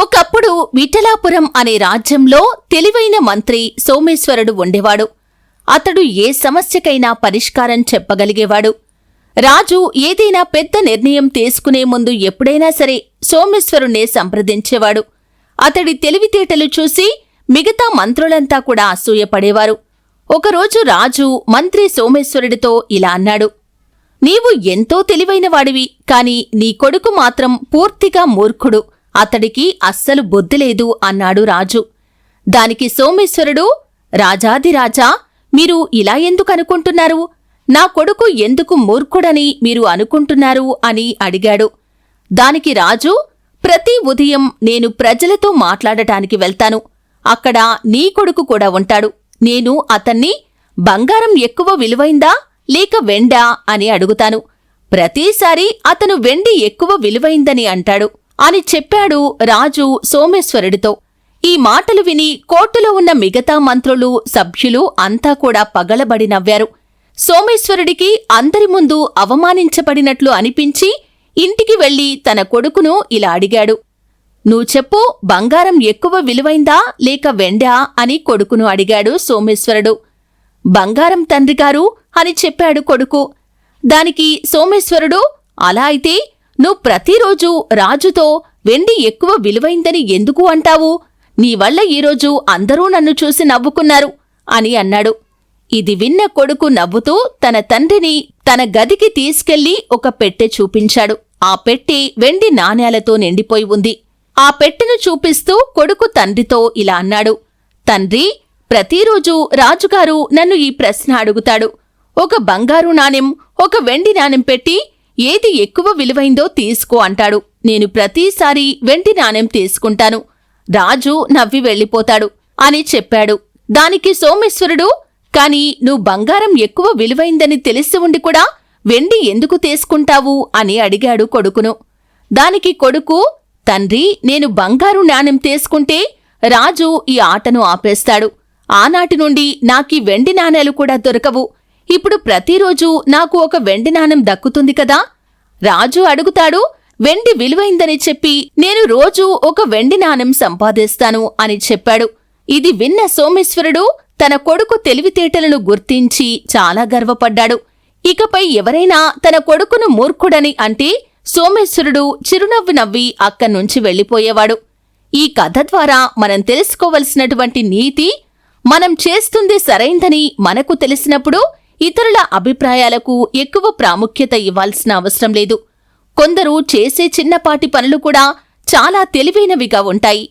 ఒకప్పుడు విఠలాపురం అనే రాజ్యంలో తెలివైన మంత్రి సోమేశ్వరుడు ఉండేవాడు. అతడు ఏ సమస్యకైనా పరిష్కారం చెప్పగలిగేవాడు. రాజు ఏదైనా పెద్ద నిర్ణయం తీసుకునే ముందు ఎప్పుడైనా సరే సోమేశ్వరుణ్ణే సంప్రదించేవాడు. అతడి తెలివితేటలు చూసి మిగతా మంత్రులంతా కూడా అసూయపడేవారు. ఒకరోజు రాజు మంత్రి సోమేశ్వరుడితో ఇలా అన్నాడు. నీవు ఎంతో తెలివైనవాడివి కాని నీ కొడుకు మాత్రం పూర్తిగా మూర్ఖుడు. అతడికి అస్సలు బుద్ధి లేదు అన్నాడు రాజు. దానికి సోమేశ్వరుడు రాజాదిరాజా మీరు ఇలా ఎందుకు అనుకుంటున్నారు? నా కొడుకు ఎందుకు మూర్ఖుడని మీరు అనుకుంటున్నారు అని అడిగాడు. దానికి రాజు ప్రతి ఉదయం నేను ప్రజలతో మాట్లాడటానికి వెళ్తాను. అక్కడ నీ కొడుకు కూడా ఉంటాడు. నేను అతన్ని బంగారం ఎక్కువ విలువైందా లేక వెండా అని అడుగుతాను. ప్రతిసారి అతను వెండి ఎక్కువ విలువైందని అంటాడు. అని చెప్పాడు రాజు సోమేశ్వరుడితో. ఈ మాటలు విని కోర్టులో ఉన్న మిగతా మంత్రులు సభ్యులు అంతా కూడా పగలబడి నవ్వారు. సోమేశ్వరుడికి అందరి ముందు అవమానించబడినట్లు అనిపించి ఇంటికి వెళ్ళి తన కొడుకును ఇలా అడిగాడు. నువ్వు చెప్పు బంగారం ఎక్కువ విలువైందా లేక వెండా? అని కొడుకును అడిగాడు సోమేశ్వరుడు. బంగారం తండ్రిగారు అని చెప్పాడు కొడుకు. దానికి సోమేశ్వరుడు అలా అయితే నువ్వు ప్రతిరోజు రాజుతో వెండి ఎక్కువ విలువైందని ఎందుకు అంటావు? నీ వల్ల ఈరోజు అందరూ నన్ను చూసి నవ్వుకున్నారు అని అన్నాడు. ఇది విన్న కొడుకు నవ్వుతూ తన తండ్రిని తన గదికి తీసుకెళ్ళి ఒక పెట్టె చూపించాడు. ఆ పెట్టె వెండి నాణేలతో నిండిపోయి ఉంది. ఆ పెట్టెను చూపిస్తూ కొడుకు తండ్రితో ఇలా అన్నాడు. తండ్రి ప్రతిరోజు రాజుగారు నన్ను ఈ ప్రశ్న అడుగుతాడు. ఒక బంగారు నాణెం ఒక వెండి నాణెం పెట్టి ఏది ఎక్కువ విలువైందో తీసుకో అంటాడు. నేను ప్రతిసారి వెండి నాణెం తీసుకుంటాను. రాజు నవ్వి వెళ్ళిపోతాడు అని చెప్పాడు. దానికి సోమేశ్వరుడు కాని నువ్వు బంగారం ఎక్కువ విలువైందని తెలిసి ఉండి కూడా వెండి ఎందుకు తీసుకుంటావు? అని అడిగాడు కొడుకును. దానికి కొడుకు తండ్రి నేను బంగారు నాణెం తీసుకుంటే రాజు ఈ ఆటను ఆపేస్తాడు. ఆనాటి నుండి నాకీ వెండి నాణేలు కూడా దొరకవు. ఇప్పుడు ప్రతిరోజు నాకు ఒక వెండి నాణెం దక్కుతుంది కదా? రాజు అడుగుతాడు వెండి విలువైందని చెప్పి నేను రోజూ ఒక వెండి నాణెం సంపాదిస్తాను అని చెప్పాడు. ఇది విన్న సోమేశ్వరుడు తన కొడుకు తెలివితేటలను గుర్తించి చాలా గర్వపడ్డాడు. ఇకపై ఎవరైనా తన కొడుకును మూర్ఖుడని అంటే సోమేశ్వరుడు చిరునవ్వు నవ్వి అక్కడ్నుంచి వెళ్ళిపోయేవాడు. ఈ కథ ద్వారా మనం తెలుసుకోవలసినటువంటి నీతి మనం చేస్తుంది సరైందని మనకు తెలిసినప్పుడు ఇతరుల అభిప్రాయాలకు ఎక్కువ ప్రాముఖ్యత ఇవ్వాల్సిన అవసరం లేదు. కొందరు చేసే చిన్నపాటి పనులు కూడా చాలా తెలివైనవిగా ఉంటాయి.